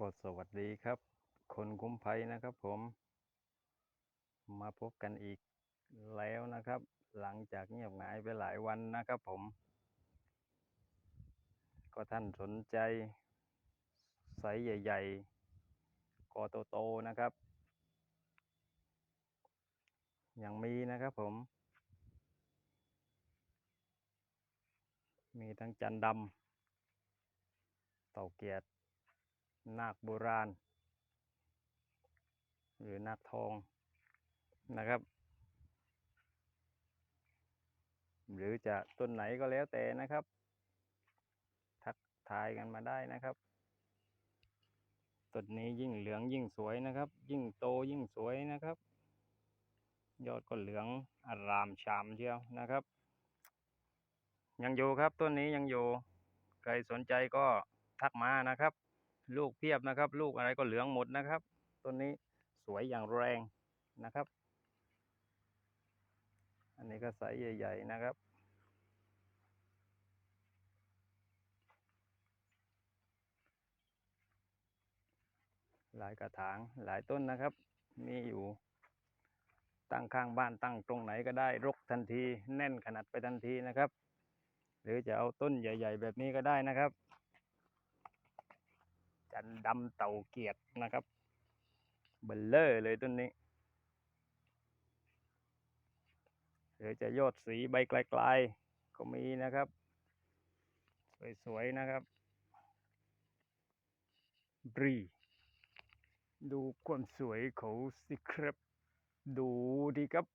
ก็สวัสดีครับ คนคุ้มภัยนะครับผม มาพบกันอีกแล้วนะครับ หลังจากเงียบหายไปหลายวันนะครับผม ก็ท่านสนใจไซส์ใหญ่ๆกอโตๆนะครับ ยังมีนะครับผม มีทั้งจันดำเต่าเกียรติ นาคโบราณ หรือนาคทองนะครับ หรือจะต้นไหนก็แล้วแต่นะครับ ทักทายกันมาได้นะครับต้นนี้ยิ่งเหลืองยิ่งสวยนะครับ ยิ่งโตยิ่งสวยนะครับ ยอดก็เหลืองอารามชามเชียวนะครับ ยังอยู่ครับต้นนี้ยังอยู่ใครสนใจก็ทักมานะครับ ลูกเพียบนะครับ ลูกอะไรก็เหลืองหมดนะครับต้นนี้สวยอย่างแรงนะครับ อันนี้ก็ไซส์ใหญ่ ๆ นะครับ หลายกระถางหลายต้นนะครับ มีอยู่ตั้งข้างบ้านตั้งตรงไหนก็ได้รกทันที แน่นขนาดไปทันทีนะครับ หรือจะเอาต้นใหญ่ ๆ แบบนี้ก็ได้นะครับ จันดำเต่าเกียรตินะครับ เบลเลอร์เลยต้นนี้หรือจะยอดสีใบไกลๆก็มีนะครับ สวยๆนะครับบรีดูความสวยเขาสิครับ ดูดีครับ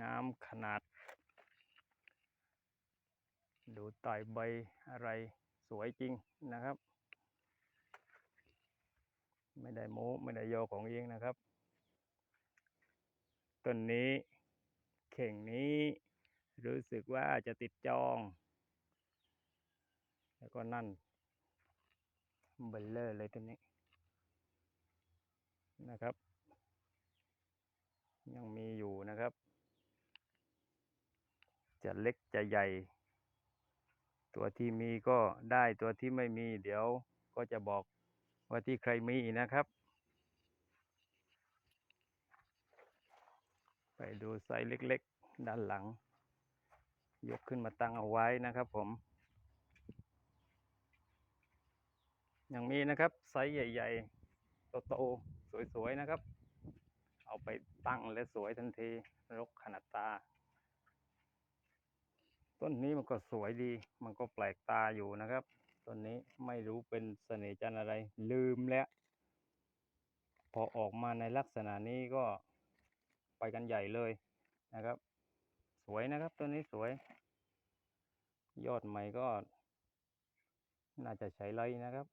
งามขนาด ดูไต่ใบอะไรสวยจริงนะครับ ไม่ได้โม้ไม่ได้โยอของเองนะครับต้นนี้ เข่งนี้ รู้สึกว่าจะติดจอง แล้วก็นั่นเบลเลอร์เลยต้นนี้นะครับ ยังมีอยู่นะครับ จะเล็กจะใหญ่ ตัวที่มีก็ได้ตัวที่ไม่มี เดี๋ยวก็จะบอกว่าที่ใครมีนะครับ ไปดูไซส์เล็กๆ ด้านหลัง ยกขึ้นมาตั้งเอาไว้นะครับผม ยังมีนะครับไซส์ใหญ่ๆ โตๆ สวยๆ นะครับ เอาไปตั้งและสวยทันทีรกขนาดตา ต้นนี้มันก็สวยดี มันก็แปลกตาอยู่นะครับ ต้นนี้ไม่รู้เป็นเสน่ห์จันอะไร ลืมแล้ว พอออกมาในลักษณะนี้ก็ไปกันใหญ่เลยนะครับ สวยนะครับ ต้นนี้สวย ยอดใหม่ก็ น่าจะใช้ไรนะครับ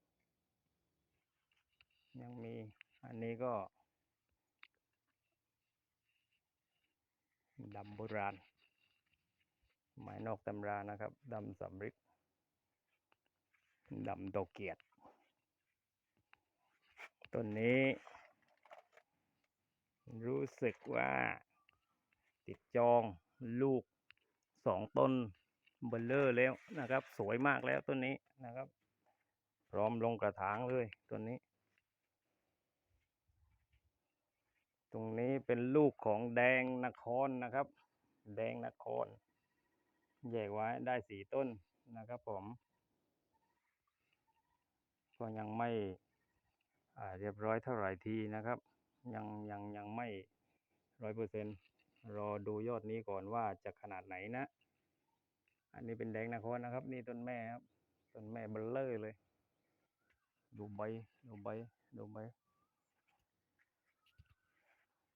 ยังมีอันนี้ก็ดำโบราณ หมายนอกตำรานะครับดำสำริดดำโตเกียรติต้นนี้ รู้สึกว่า ติดจองลูกสองต้นเบลเลอร์แล้วนะครับ สวยมากแล้วต้นนี้นะครับ พร้อมลงกระถางเลยต้นนี้ ตรงนี้เป็นลูกของแดงนครนะครับ แดงนคร แยกไว้ได้สี่ต้นนะครับผม ก็ยังไม่เรียบร้อยเท่าไหร่ทีนะครับ ยังยังยังไม่ร้อยเปอร์เซ็นรอดูยอดนี้ก่อนว่าจะขนาดไหนนะ อันนี้เป็นแดงนครนะครับ นี่ต้นแม่ครับ ต้นแม่เบลเลอร์เลย ดูใบ ดูใบ ดูใบ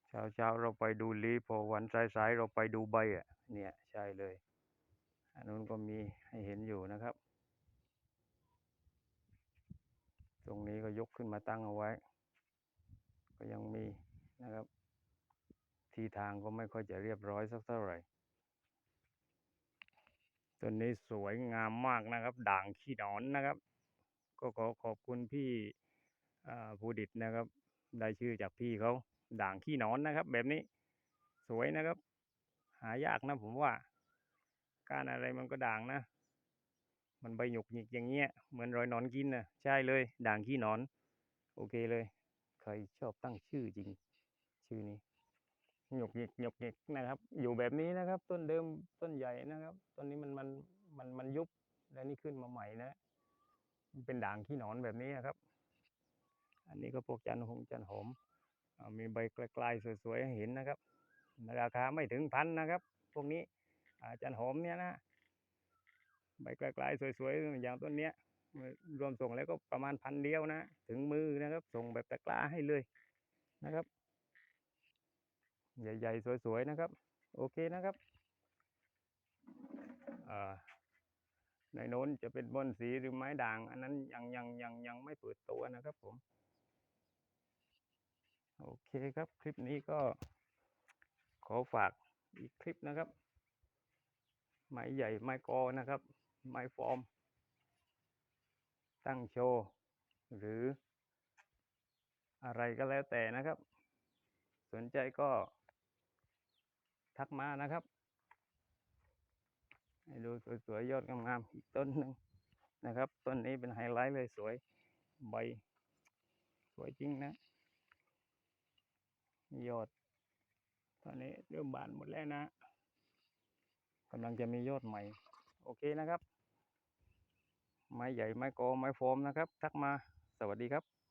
เช้าเช้าเราไปดูลีพอวันสายสายๆเราไปดูใบอะ เนี่ยใช่เลย อันนู้นก็มีให้เห็นอยู่นะครับ ตรงนี้ก็ยกขึ้นมาตั้งเอาไว้ ก็ยังมีนะครับ ที่ทางก็ไม่ค่อยจะเรียบร้อยสักเท่าไหร่ต้นนี้สวยงามมากนะครับ ด่างขี้หนอนนะครับ ก็ขอขอบคุณพี่อ่าภูดิตนะครับ ได้ชื่อจากพี่เขาด่างขี้หนอนนะครับ แบบนี้สวยนะครับ หายากนะผมว่า การอะไรมันก็ด่างนะ มันใบหยกหยิกอย่างเงี้ย เหมือนรอยนอนกินนะใช่เลย ด่างขี้นอน โอเคเลย ใครชอบตั้งชื่อจริง ชื่อนี้หยกหยิกหยกหยิกนะครับ อยู่แบบนี้นะครับ ต้นเดิมต้นใหญ่นะครับ ต้นนี้มันมันมันมันยุบแล้วนี่ขึ้นมาใหม่นะ เป็นด่างขี้นอนแบบนี้นะครับ อันนี้ก็พวกจันหงจันหอมอ่ามีใบไกลๆสวยๆให้เห็นนะครับ ราคาไม่ถึงพันนะครับ พวกนี้ อาจันหอมเนี่ยนะใบไกลๆสวยๆอย่างต้นเนี้ยรวมส่งแล้วก็ประมาณพันเดียวนะ ถึงมือนะครับ ส่งแบบตะกร้าให้เลยนะครับ ใหญ่ๆ สวยๆนะครับ โอเคนะครับในโน้นจะเป็นบอนสีหรือไม้ด่าง อันนั้นยังยังยังยังไม่เปิดตัวนะครับผม โอเคครับ คลิปนี้ก็ขอฝากอีกคลิปนะครับ ไม้ใหญ่ไม้กอนะครับ ไม้ฟอร์ม ตั้งโชว์หรือ อะไรก็แล้วแต่นะครับ สนใจก็ทักมานะครับให้ดูสวยๆยอดงามๆอีกต้นหนึ่งนะครับ ต้นนี้เป็นไฮไลท์เลยสวยใบ สวยจริงนะ ยอด ตอนนี้เริ่มบานหมดแล้วนะ กำลังจะมียอดใหม่ โอเคนะครับ ไม้ใหญ่ไม้กอไม้โฟมนะครับ ทักมาสวัสดีครับ